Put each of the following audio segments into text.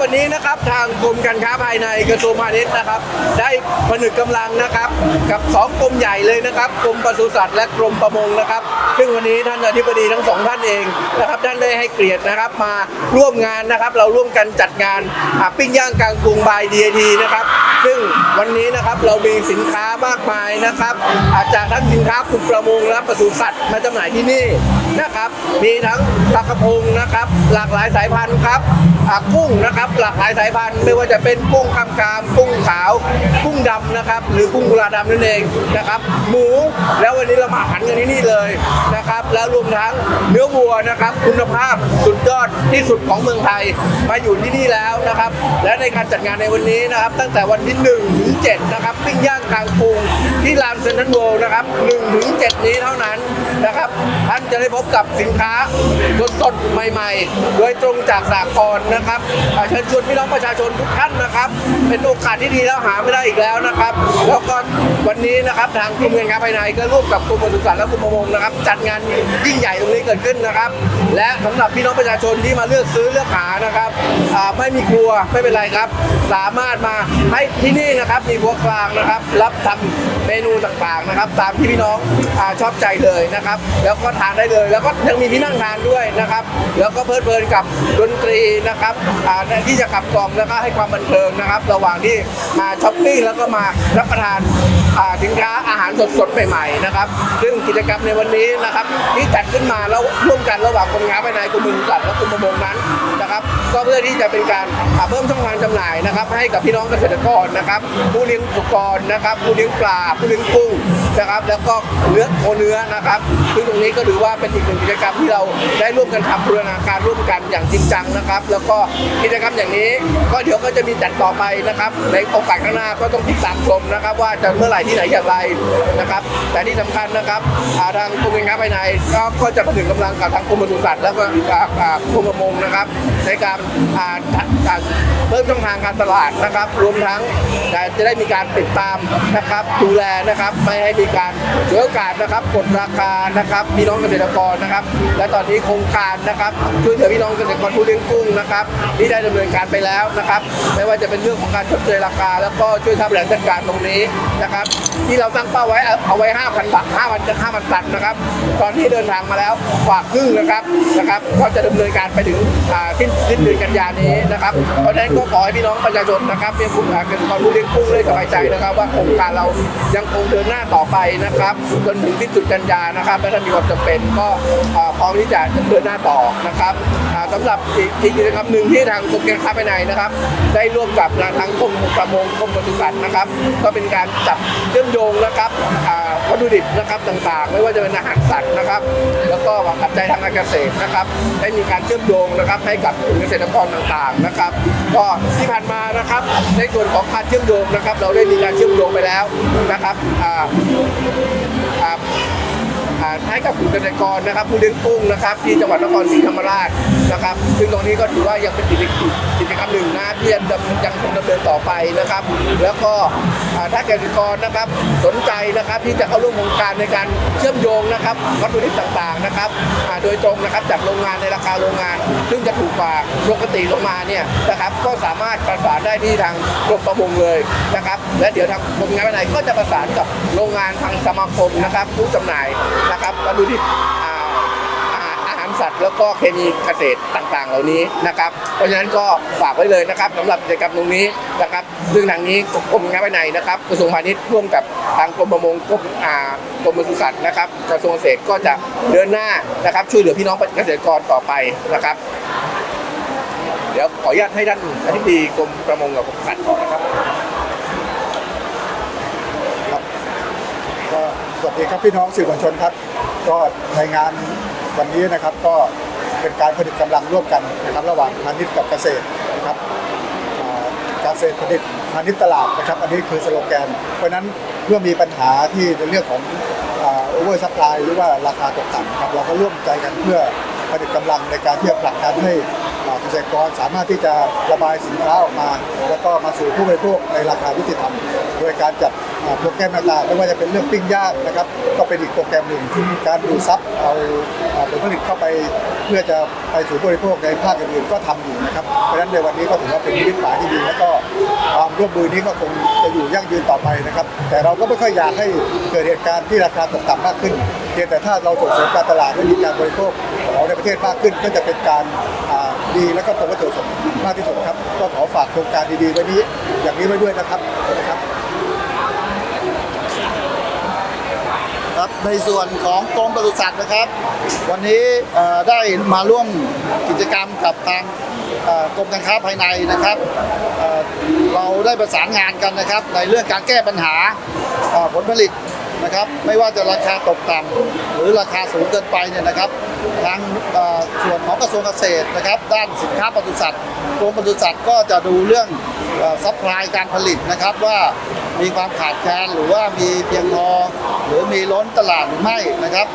วันนี้นะครับทางกรมการค้าภายในกระทรวงพาณิชย์นะครับ ได้ผนึกกำลังนะครับ กับสองกรมใหญ่เลยนะครับกรมปศุสัตว์และกรมประมงนะครับ ซึ่งวันนี้ท่านอธิบดีทั้งสองท่านเองนะครับท่านได้ให้เกียรตินะครับมาร่วมงานนะครับ เราร่วมกันจัดงานปิ้งย่างกลางกรุงบายดีทีนะครับ ซึ่งวันนี้นะครับเรามีสินค้ามากมายนะครับ อาจจากทั้งสินค้ากลุ่มประมงและปศุสัตว์มาจำหน่ายที่นี่นะครับ มีทั้งปลากระพงนะครับ หลากหลายสายพันธุ์ครับกุ้งนะครับหลากหลายสายพันธุ์ไม่ว่าจะเป็นกุ้งคำกามกุ้งขาว กุ้งดำนะครับ หรือกุ้งกุลาดำนั่นเองนะครับ หมู แล้ววันนี้เรามาหันกันที่นี่เลยนะครับ แล้วรวมทั้งเนื้อวัวนะครับ คุณภาพสุดยอดที่สุดของเมืองไทยมาอยู่ที่นี่แล้วนะครับ และในการจัดงานในวันนี้นะครับ ตั้งแต่วันที่1ถึง7นะครับปิ้งย่างกลางกรุงที่ลานเซ็นทรัลเวิลด์นะครับ1ถึง7นี้เท่านั้นนะครับท่านจะได้พบกับสินค้าสดๆใหม่ ๆ โดยตรงจากสากลนะครับเชิญชวนพี่น้องประชาชนทุกท่านนะครับ เป็นโอกาสที่ดีแล้วหาไม่ได้อีกแล้วนะครับ แล้วก็วันนี้นะครับทางกรมการค้าภายในก็ร่วมกับกรมปศุสัตว์และกรมประมงนะครับ จัดงานยิ่งใหญ่ตรงนี้เกิดขึ้นนะครับ และสำหรับพี่น้องประชาชนที่มาเลือกซื้อเลือกหานะครับไม่มีครัวไม่เป็นไรครับ สามารถมาให้ที่นี่นะครับมีครัวกลางนะครับ รับทำเมนูต่างๆนะครับ ตามที่พี่น้องอชอบใจเลยนะครับ แล้วก็ทานได้เลย แล้วก็ยังมีที่นั่งทานด้วยนะครับ แล้วก็เพลิดเพลินกับดนตรีนะครับอ่าที่จะขับกลอมแล้วก็ให้ความบันเทิงนะครับ ระหว่างที่มาช้อปปิ้งแล้วก็มารับประทานสินค้าอาหารสดๆใหม่ๆนะครับ ซึ่งกิจกรรมในวันนี้นะครับ ที่จัดขึ้นมาแล้วร่วมกันระหว่างกรมการค้าภายในกรมปศุสัตว์และกรมประมงนั้นนะครับ ก็เพื่อที่จะเป็นการเพิ่มช่องทางจำหน่ายนะครับ ให้กับพี่น้องเกษตรกรนะครับ ผู้เลี้ยงสุกรนะครับ ผู้เลี้ยงปลาผู้เลี้ยงกุ้งนะครับ แล้วก็เนื้อโคเนื้อนะครับซึ่งตรงนี้ก็ถือว่าเป็นอีกหนึ่งกิจกรรมที่เราได้ร่วมกันทำบูรณาการร่วมกันอย่างจริงจังนะครับ แล้วก็กิจกรรมอย่างนี้ ก็เดี๋ยวก็จะมีจัดต่อไปนะครับ ในโอกาสข้างหน้าก็ต้องติดตามชมนะครับ ว่าจะเมื่อไหร่ที่ไหนอย่างไรนะครับ แต่ที่สำคัญนะครับทางกรมการค้าภายในก็ก็จะผนึกกำลังกับทางกรมปศุสัตว์แล้วก็อ่าอ่ากรมประมงนะครับ ในการอ่าอ่าเพิ่มช่องทางการตลาดนะครับ รวมทั้งจะได้มีการติดตามนะครับ ดูแลนะครับไม่ให้มีการเสียโอกาสนะครับกดราคานะครับพี่น้องเกษตรกรนะครับ และตอนนี้โครงการนะครับช่วยเหลือพี่น้องเกษตรกรผู้เลี้ยงกุ้งนะครับที่ได้ดำเนินการไปแล้วนะครับ ไม่ว่าจะเป็นเรื่องของการชดเชยราคา แล้วก็ช่วยทำแหล่งจัดการตรงนี้นะครับ ที่เราตั้งเป้าไว้เอาเอาไว้ 5,000บาท5,000จะ5,000ตันนะครับ ตอนนี้เดินทางมาแล้วกว่าครึ่งนะครับนะครับก็จะดำเนินการไปถึงสิ้นสิ้นเดือนกันยานี้นะครับเพราะฉะนั้นก็ขอให้พี่น้องประชาชนนะครับเป็นผู้เกษตรกรผู้เลี้ยงกุ้งได้สบายใจนะครับ ว่าโครงการเรายังคงเดินหน้าต่อไปนะครับจนถึงสิ้นสุดกันยานะครับและถ้ามีความจำเป็นก็พร้อมที่จะเดินหน้าต่อนะครับอ่าสำหรับอีกอีกกิจกรรมหนึ่งที่ทางกรมการค้าภายในนะครับ ได้ร่วมกับทางกรมประมงกรมปศุสัตว์นะครับ ก็เป็นการจับเชื่อมโยงนะครับวัตถุดิบนะครับต่างๆ ไม่ว่าจะเป็นอาหารสัตว์นะครับ แล้วก็ปัจจัยทางการเกษตรนะครับ ได้มีการเชื่อมโยงนะครับ ให้กับกลุ่มเกษตรกรต่างๆนะครับ ก็ที่ผ่านมานะครับ ในส่วนของการเชื่อมโยงนะครับ เราได้มีการเชื่อมโยงไปแล้วนะครับ ให้กับกลุ่มเกษตรกรนะครับ ผู้เลี้ยงกุ้งนะครับ ที่จังหวัดนครศรีธรรมราชนะครับ ซึ่งตรงนี้ก็ถือว่ายังเป็นกิจกรรมกิจกรรมหนึ่งนะที่ยังยังคงดำเนินต่อไปนะครับ แล้วก็ถ้าเกษตรกรนะครับสนใจนะครับที่จะเข้าร่วมโครงการในการเชื่อมโยงนะครับวัตถุดิบต่างๆนะครับโดยตรงนะครับจากโรงงานในราคาโรงงาน ซึ่งจะถูกกว่าปกติลงมาเนี่ยนะครับก็สามารถประสานได้ที่ทางกรมประมงเลยนะครับ และเดี๋ยวทางกรมงานภายในก็จะประสานกับโรงงานทางสมาคมนะครับผู้จำหน่ายนะครับวัตถุดิบอ่อาหารอาหารสัตว์แล้วก็เคมีเกษตรต่างๆ เหล่านี้นะครับ เพราะฉะนั้นก็ฝากไว้เลยนะครับสำหรับกิจกรรมตรงนี้นะครับ ซึ่งทางนี้กรมการภายในนะครับกระทรวงพาณิชย์ร่วมกับทางกรมประมงกรมอากรมปศุสัตว์นะครับกระทรวงเกษตรก็จะเดินหน้านะครับ ช่วยเหลือพี่น้องเกษตรกรต่อไปนะครับ เดี๋ยวขออนุญาตให้ท่านอธิบดีกรมประมงกับกรมปศุสัตว์นะครับ ก็ สวัสดีครับพี่น้องสื่อมวลชนครับ ก็ในงานวันนี้นะครับก็เป็นการผลิตกำลังร่วมกันนะครับระหว่างพาณิชย์กับเกษตรนะครับการเกษตรผลิตพาณิชย์ตลาดนะครับ อันนี้คือสโลแกน เพราะนั้นเมื่อมีปัญหาที่ในเรื่องของโอเวอร์ซัพพลายหรือว่าราคาตกต่ำครับเราก็ร่วมใจกันเพื่อผลิตกำลังในการที่จะผลักดันให้เกษตรกรสามารถที่จะระบายสินค้าออกมา แล้วก็มาสู่ผู้บริโภคในราคายุติธรรม โดยการจัด โปรแกรมต่างๆไม่ว่าจะเป็นเรื่องปิ้งย่างนะครับ ก็เป็นอีกโปรแกรมหนึ่งการดูซับเอาผลผลิตเข้าไปเพื่อจะไปสู่บริโภคในภาคอื่นๆก็ทำอยู่นะครับเพราะฉะนั้นในวันนี้ก็ถือว่าเป็นมิตรหมายที่ดีแล้วก็ความร่วมมือนี้ก็คงจะอยู่ยั่งยืนต่อไปนะครับ แต่เราก็ไม่ค่อยอยากให้เกิดเหตุการณ์ที่ราคาตกต่ำมากขึ้นเพียงแต่ถ้าเราส่งเสริมการตลาดให้มีการบริโภคของในประเทศมากขึ้นก็จะเป็นการดีและก็ตรงวัตถุประสงค์มากที่สุดครับ ก็ขอฝากโครงการดีๆไว้นี้อย่างนี้ไว้ด้วยนะครับนะครับ ครับในส่วนของกรมปศุสัตว์นะครับ วันนี้ได้มาร่วมกิจกรรมกับทางกรมการค้าภายในนะครับ เราได้ประสานงานกันนะครับ ในเรื่องการแก้ปัญหาผลผลิตนะครับ ไม่ว่าจะราคาตกต่ำหรือราคาสูงเกินไปเนี่ยนะครับ ทางส่วนของกระทรวงเกษตรนะครับ ด้านสินค้าปศุสัตว์กรมปศุสัตว์ก็จะดูเรื่องซัพพลายการผลิตนะครับว่า มีความขาดแคลนหรือว่ามีเพียงพอหรือมีล้นตลาดหรือไม่นะครับ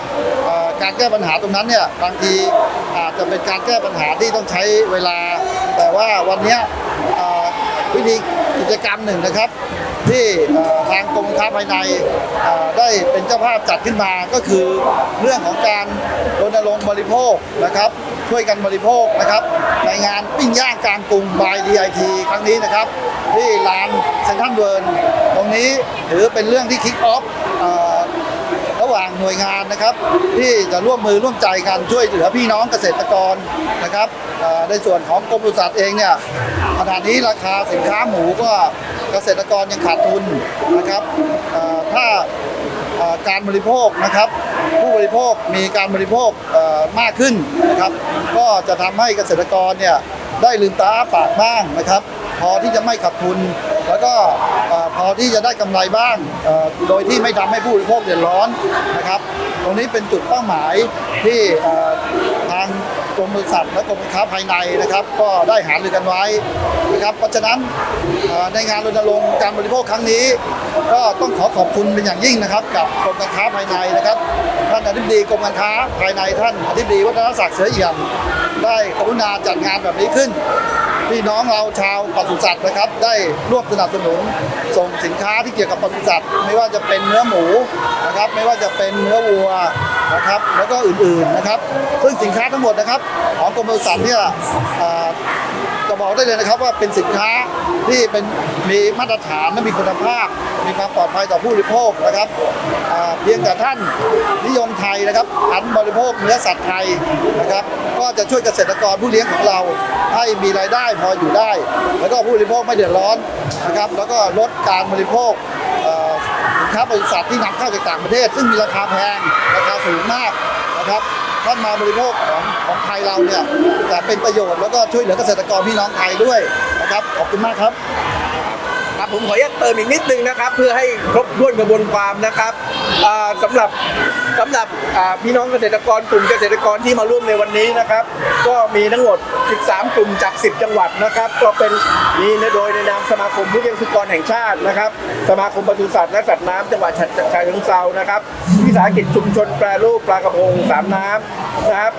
การแก้ปัญหาตรงนั้นเนี่ยบางทีอาจจะเป็นการแก้ปัญหาที่ต้องใช้เวลา แต่ว่าวันนี้วิธีกิจกรรมหนึ่งนะครับ ที่ทางกรมค้าภายในได้เป็นเจ้าภาพจัดขึ้นมาก็คือเรื่องของการรณรงค์บริโภคนะครับช่วยกันบริโภคนะครับ ในงานปิ้งย่างกลางกรุงบาย DIT ครั้งนี้นะครับ ที่ลานเซ็นทรัลเวิร์นตรงนี้ถือเป็นเรื่องที่คิกออฟระหว่างหน่วยงานนะครับ ที่จะร่วมมือร่วมใจกันช่วยเหลือพี่น้องเกษตรกรนะครับในส่วนของกรมปศุสัตว์เองเนี่ยขณะนี้ราคาสินค้าหมูก็ เกษตรกรยังขาดทุนนะครับถ้าการบริโภคนะครับ ผู้บริโภคมีการบริโภคมากขึ้นนะครับ ก็จะทำให้เกษตรกรเนี่ยได้ลืมตาปากบ้างนะครับ พอที่จะไม่ขาดทุน แล้วก็พอที่จะได้กำไรบ้าง โดยที่ไม่ทำให้ผู้บริโภคเดือดร้อนนะครับ ตรงนี้เป็นจุดเป้าหมายที่ทาง กรมบริษัทและกรมการค้าภายในนะครับ ก็ได้หารือกันไว้นะครับ เพราะฉะนั้นในงานรณรงค์การบริโภคครั้งนี้ ก็ต้องขอขอบคุณเป็นอย่างยิ่งนะครับ กับกรมการค้าภายในนะครับท่านอธิบดีกรมการค้าภายในท่านอธิบดีวัฒนศักดิ์เสือเอี่ยมได้กรุณาจัดงานแบบนี้ขึ้นพี่น้องเราชาวปศุสัตว์นะครับ ได้ร่วมสนับสนุนส่งสินค้าที่เกี่ยวกับปศุสัตว์ ไม่ว่าจะเป็นเนื้อหมูนะครับ ไม่ว่าจะเป็นเนื้อวัว นะครับแล้วก็อื่นๆนะครับซึ่งสินค้าทั้งหมดนะครับของกรมปศุสัตว์เนี่ยจะบอกได้เลยนะครับว่าเป็นสินค้าที่เป็นมีมาตรฐานและมีคุณภาพ มีความปลอดภัยต่อผู้บริโภคนะครับเพียงแต่ท่านนิยมไทยนะครับหันบริโภคเนื้อสัตว์ไทยนะครับ ก็จะช่วยเกษตรกรผู้เลี้ยงของเราให้มีรายได้พออยู่ได้ แล้วก็ผู้บริโภคไม่เดือดร้อนนะครับ แล้วก็ลดการบริโภค ค้าบริษัทที่นำเข้าจากต่างประเทศ ซึ่งมีราคาแพงราคาสูงมากนะครับท่านมาบริโภคของของไทยเราเนี่ยจะเป็นประโยชน์แล้วก็ช่วยเหลือเกษตรกรพี่น้องไทยด้วยนะครับขอบคุณมากครับ ครับผมขออนุญาตเติมอีกนิดนึงนะครับ เพื่อให้ครบถ้วนกระบวนความนะครับ อ่าสำหรับสำหรับอ่าพี่น้องเกษตรกรกลุ่มเกษตรกรที่มาร่วมในวันนี้นะครับ ก็มีทั้งหมด 13 กลุ่มจาก 10 จังหวัดนะครับ ก็เป็นมีในโดยในนามสมาคมผู้เลี้ยงสุกรแห่งชาตินะครับ สมาคมปศุสัตว์และสัตว์น้ำจังหวัดฉะเชิงเทรานะครับวิสาหกิจชุมชนแปรรูปปลากระพงสามน้ำ นะครับ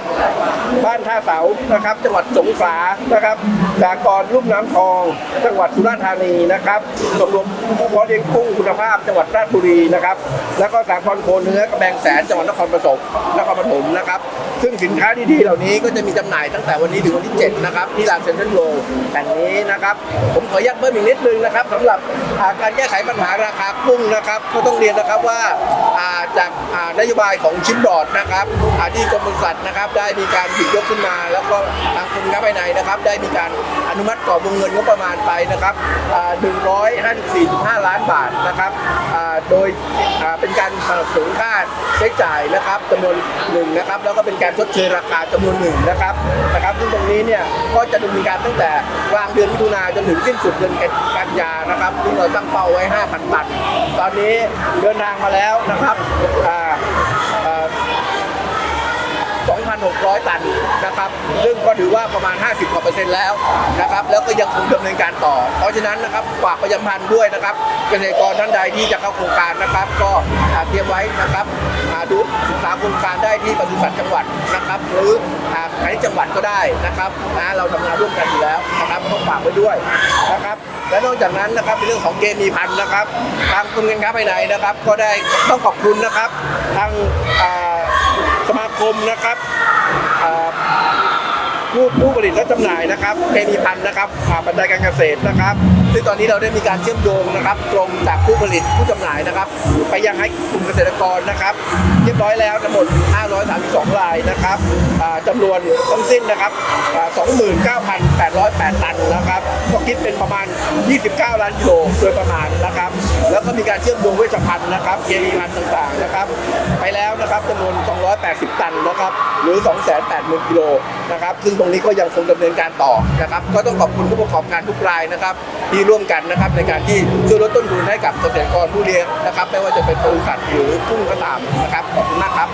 บ้านท่าเสานะครับ จังหวัดสงขลานะครับสากรลุ่มน้ำทอง จังหวัดสุราษฎร์ธานีนะครับชมรมผู้เพาะเลี้ยงกุ้งคุณภาพ จังหวัดราชบุรีนะครับ แล้วก็สากรโคเนื้อกระแบงแสนจังหวัดนครปฐมนครปฐมนะครับ ซึ่งสินค้าดีๆเหล่านี้ก็จะมีจำหน่ายตั้งแต่วันนี้ถึงวันที่ 7 นะครับที่ลานเซ็นทรัลโลแห่งนี้นะครับ ผมขออนุญาตเพิ่มอีกนิดนึงนะครับสำหรับาการแก้ไขปัญหาราคากุ้งนะครับ ก็ต้องเรียนนะครับว่าจากนโยบายของชิมบอร์ดนะครับที่กรมบริษัทนะครับ ได้มีการหยิบยกขึ้นมา แล้วก็ทางกรมการภายในนะครับ ได้มีการอนุมัติกรอบวงเงินงบประมาณไปนะครับอ่า154.5 ล้านบาทนะครับโดยเป็นการสนับสนุนค่าใช้จ่ายนะครับจำนวนหนึ่งนะครับ แล้วก็เป็นการชดเชยราคาจำนวนหนึ่งนะครับนะครับ ซึ่งตรงนี้เนี่ยก็จะดำเนินการตั้งแต่กลางเดือนมิถุนาจนถึงสิ้นสุดเดือนกันยานะครับซึ่งเราตั้งเป้าไว้ 5,000 ตัน ตอนนี้เดินทางมาแล้วนะครับ 2,600 ตันนะครับ ซึ่งก็ถือว่าประมาณ 50กว่าเปอร์เซ็นต์แล้วนะครับ แล้วก็ยังคงดำเนินการต่อ เพราะฉะนั้นนะครับฝากประชาพันธ์ด้วยนะครับ เกษตรกรท่านใดที่จะเข้าโครงการนะครับ ก็เตรียมไว้นะครับอ่าดูศึกษาโครงการได้ที่ปศุสัตว์จังหวัดนะครับ หรืออ่าภายในจังหวัดก็ได้นะครับนะเราทำงานร่วมกันอยู่แล้วนะครับต้องฝากไว้ด้วยนะครับและนอกจากนั้นนะครับในเรื่องของเกมีพันธ์นะครับทางกรมการค้าภายในนะครับ ก็ได้ต้องขอบคุณนะครับ ทางสมาคมนะครับ ผู้ผู้ผลิตและจำหน่ายนะครับเคมีพันธุ์นะครับอ่าบรรดาการเกษตรนะครับ ซึ่งตอนนี้เราได้มีการเชื่อมโยงนะครับตรงจากผู้ผลิตผู้จำหน่ายนะครับ ไปยังให้กลุ่มเกษตรกรนะครับ เรียบร้อยแล้วทั้งหมด 532รายนะครับจำนวนทั้งสิ้นนะครับอ่า29,808 ตันนะครับ ก็คิดเป็นประมาณ 29 ล้านกิโลโดยประมาณนะครับ แล้วก็มีการเชื่อมโยงเวชภัณฑ์นะครับเคมีพันธุ์ต่างๆนะครับไปแล้วนะครับจำนวน 280 ตันนะครับหรือ 280,000กิโลนะครับซึ่งตรงนี้ก็ยังคงดำเนินการต่อนะครับก็ต้องขอบคุณผู้ประกอบการทุกรายนะครับที่ร่วมกันนะครับในการที่ช่วยลดต้นทุนให้กับเกษตรกรผู้เลี้ยงนะครับไม่ว่าจะเป็นปศุสัตว์หรือกุ้งก็ตามนะครับขอบคุณมากครับ